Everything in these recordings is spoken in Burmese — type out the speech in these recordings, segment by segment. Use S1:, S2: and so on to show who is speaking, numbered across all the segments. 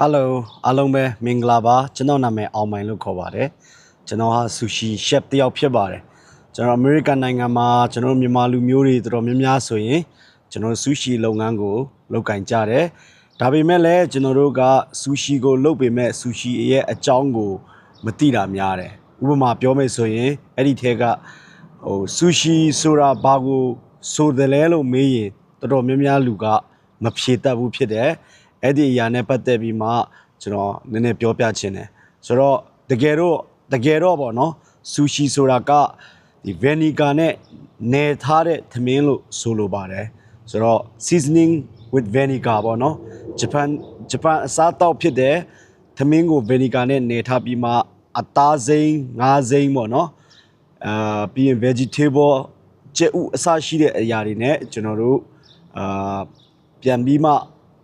S1: Hello အားလုံးပဲမင်္ဂလာပါကျွန်တော်နာမည်အောင်မိုင်လို့ခေါ်ပါတယ်ကျွန်တော်ဟာဆူရှီ chef တယောက်ဖြစ်ပါတယ်ကျွန်တော်အမေရိကန်နိုင်ငံမှာကျွန်တော်မြန်မာလူမျိုးတွေတော်တော်များများဆိုရင်ကျွန်တော်ဆူရှီလုပ်ငန်းကိုလုပ်ကင်ကြတယ်ဒါပေမဲ့လည်းကျွန်တော်တို့ကဆူရှီကိုလုပ်ပေမဲ့ဆူရှီရဲ့အကြောင်းကိုမသိတာများတယ်ဥပမာပြောမယ်ဆိုရင်အဲ့ဒီထဲကဟိုဆူရှီဆိုတာဘာကိုဆိုတယ်လဲလို့မေးရင်တော်တော်များများလူကမဖြေတတ်ဘူးဖြစ်တယ် အဲ့ဒီအရာနဲ့ပတ်သက်ပြီးမှကျွန်တော်နည်းနည်းပြောပြချင်တယ်ဆိုတော့တကယ်တော့တကယ်တော့ပေါ့နော်ဆူရှီဆိုတာကဒီ vinegar နဲ့နယ်ထားတဲ့သမင်းလို့ဆိုလိုပါတယ်ဆိုတော့ seasoning with vinegar ပေါ့နော်ဂျပန်ဂျပန်အစားအသောက်ဖြစ်တဲ့သမင်းကို vinegar နဲ့နယ်ထားပြီးမှအသားစိမ်းငါးစိမ်းပေါ့နော်အာပြီးရင် vegetable ကျက်ဥအစရှိတဲ့အရာတွေနဲ့ကျွန်တော်တို့အာပြန်ပြီးမှ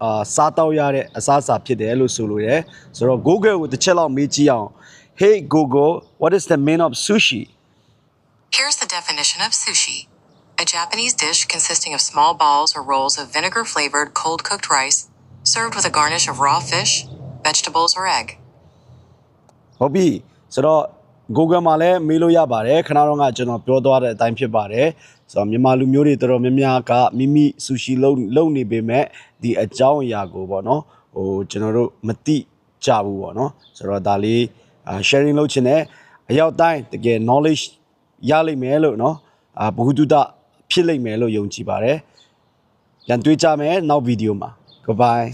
S1: အာစားတော့ရတဲ့အစားအစာဖြစ်တယ်လို့ဆိုလိုတယ်ဆိုတော့ Google ကိုတစ်ချက်လောက်မေးကြည့်အောင် Hey Google what is the meaning of sushi
S2: Here's the definition of sushi a Japanese dish consisting of small balls or rolls of vinegar flavored cold cooked rice, served with a garnish of raw fish, vegetables, or egg.
S1: ဟုတ်ပြီဆိုတော့ Google မှာလည်းမေးလို့ရပါတယ်ခဏတော့ကကျွန်တော်ပြောသွားတဲ့အတိုင်းဖြစ်ပါတယ်ဆိုတော့မြန်မာလူမျိုးတွေတော်တော်များများကမိမိဆူရှီလုံးလုံးနေပေမဲ့ဒီအကြောင်းအရာကိုပေါ့နော်ဟိုကျွန်တော်တို့မသိကြဘူးပေါ့နော်ဆိုတော့ဒါလေးအာ sharing လုပ်ချင်တယ်အရောက်တိုင်းတကယ် knowledge ရလိမ့်မယ်လို့နော်အာဘ ഹു တုတဖြစ်လိမ့်မယ်လို့ယုံကြည်ပါတယ်ပြန်တွေ့ကြမယ်နောက်ဗီဒီယိုမှာ goodbye